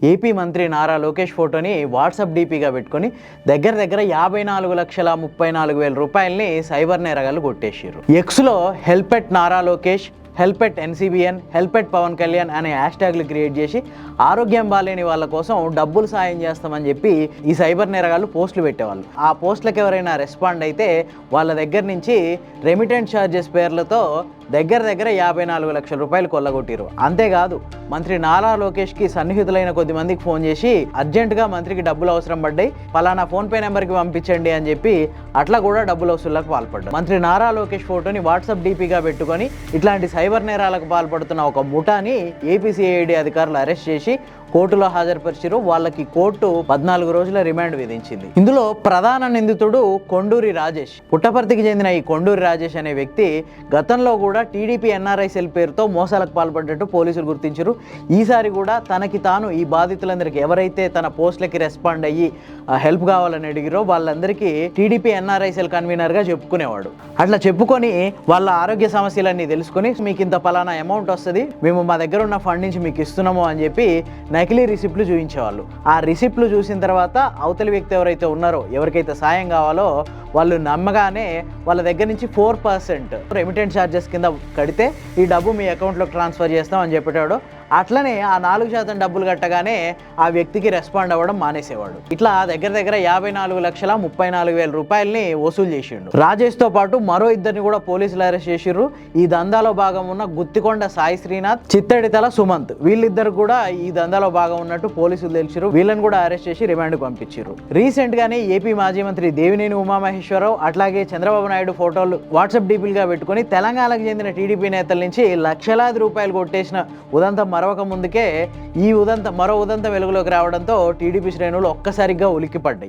AP మంత్రి నారా లోకేష్ ఫోటోని WhatsApp డీపీగా పెట్టుకొని దగ్గర దగ్గర యాభై నాలుగు లక్షల ముప్పై నాలుగు వేల రూపాయలని సైబర్ నేరగాళ్ళు కొట్టేసారు ఎక్స్లో హెల్పెట్ నారా లోకేష్ హెల్పెట్ ఎన్సీబీఎన్ హెల్పెట్ పవన్ కళ్యాణ్ అనే హ్యాష్ ట్యాగ్లు క్రియేట్ చేసి ఆరోగ్యం బాలేని వాళ్ళ కోసం డబ్బులు సాయం చేస్తామని చెప్పి ఈ సైబర్ నేరగాళ్ళు పోస్టులు పెట్టేవాళ్ళు. ఆ పోస్టులకు ఎవరైనా రెస్పాండ్ అయితే వాళ్ళ దగ్గర నుంచి రెమిటెంట్ ఛార్జెస్ పేర్లతో దగ్గర దగ్గర యాభై నాలుగు లక్షల రూపాయలు కొల్లగొట్టిరు అంతేకాదు మంత్రి నారా లోకేష్కి సన్నిహితులైన కొద్ది మందికి ఫోన్ చేసి అర్జెంటుగా మంత్రికి డబ్బులు అవసరం పడ్డాయి పలానా ఫోన్పే నెంబర్కి పంపించండి అని చెప్పి అట్లా కూడా డబ్బులు వసూళ్ళకు పాల్పడ్డారు. మంత్రి నారా లోకేష్ ఫోటోని వాట్సాప్ డీపీగా పెట్టుకొని ఇట్లాంటి సైబర్ నేరాలకు పాల్పడుతున్న ఒక ముఠాని ఏపీసీఐడి అధికారులు అరెస్ట్ చేసి కోర్టులో హాజరుపరిచారు వాళ్ళకి కోర్టు పద్నాలుగు రోజుల రిమాండ్ విధించింది. ఇందులో ప్రధాన నిందితుడు కొండూరి రాజేష్. పుట్టపర్తికి చెందిన ఈ కొండూరి రాజేష్ అనే వ్యక్తి గతంలో కూడా టీడీపీ ఎన్ఆర్ఐ సెల్ పేరుతో మోసాలకు పాల్పడ్డట్టు పోలీసులు గుర్తించారు ఈసారి కూడా తనకి తాను ఈ బాధితులందరికీ ఎవరైతే తన పోస్టులకి రెస్పాండ్ అయ్యి హెల్ప్ కావాలని అడిగిరో వాళ్ళందరికీ టీడీపీ ఎన్ఆర్ఐసీఎల్ కన్వీనర్గా చెప్పుకునేవాడు. అట్లా చెప్పుకొని వాళ్ళ ఆరోగ్య సమస్యలన్నీ తెలుసుకొని మీకు ఇంత పలానా అమౌంట్ వస్తుంది మేము మా దగ్గర ఉన్న ఫండ్ నుంచి మీకు ఇస్తున్నాము అని చెప్పి నకిలీ రిసిప్ట్లు చూపించేవాళ్ళు. ఆ రిసిప్ట్లు చూసిన తర్వాత అవతలి వ్యక్తి ఎవరైతే ఉన్నారో ఎవరికైతే సాయం కావాలో వాళ్ళు నమ్మగానే వాళ్ళ దగ్గర నుంచి ఫోర్ పర్సెంట్ రెమిటెంట్ ఛార్జెస్ కింద కడితే ఈ డబ్బు మీ అకౌంట్లోకి ట్రాన్స్ఫర్ చేస్తాం అని చెప్పేటాడు అట్లనే ఆ నాలుగు శాతం డబ్బులు కట్టగానే ఆ వ్యక్తికి రెస్పాండ్ అవ్వడం మానేసేవాడు. ఇట్లా దగ్గర దగ్గర యాభై నాలుగు లక్షల ముప్పై నాలుగు వేల రూపాయలని వసూలు చేసిండు. రాజేష్తో పాటు మరో ఇద్దరిని కూడా పోలీసులు అరెస్ట్ చేసిర్రు. ఈ దందాలో భాగం ఉన్న గుత్తికొండ సాయి శ్రీనాథ్ చిత్తడితల సుమంత్. వీళ్ళిద్దరు కూడా ఈ దందాలో భాగం ఉన్నట్టు పోలీసులు తెలిసిరు వీళ్ళని కూడా అరెస్ట్ చేసి రిమాండ్ పంపించారు రీసెంట్ గానే ఏపీ మాజీ మంత్రి దేవినేని ఉమామహేశ్వరరావు అట్లాగే చంద్రబాబు నాయుడు ఫోటోలు వాట్సాప్ డీపీలుగా పెట్టుకుని తెలంగాణకు చెందిన టీడీపీ నేతల నుంచి లక్షలాది రూపాయలు కొట్టేసిన ఉదంతం మరవక ముందుకే ఈ ఉదంత మరో ఉదంత వెలుగులోకి రావడంతో టీడీపీ శ్రేణులు ఒక్కసారిగా ఉలిక్కిపడ్డాయి.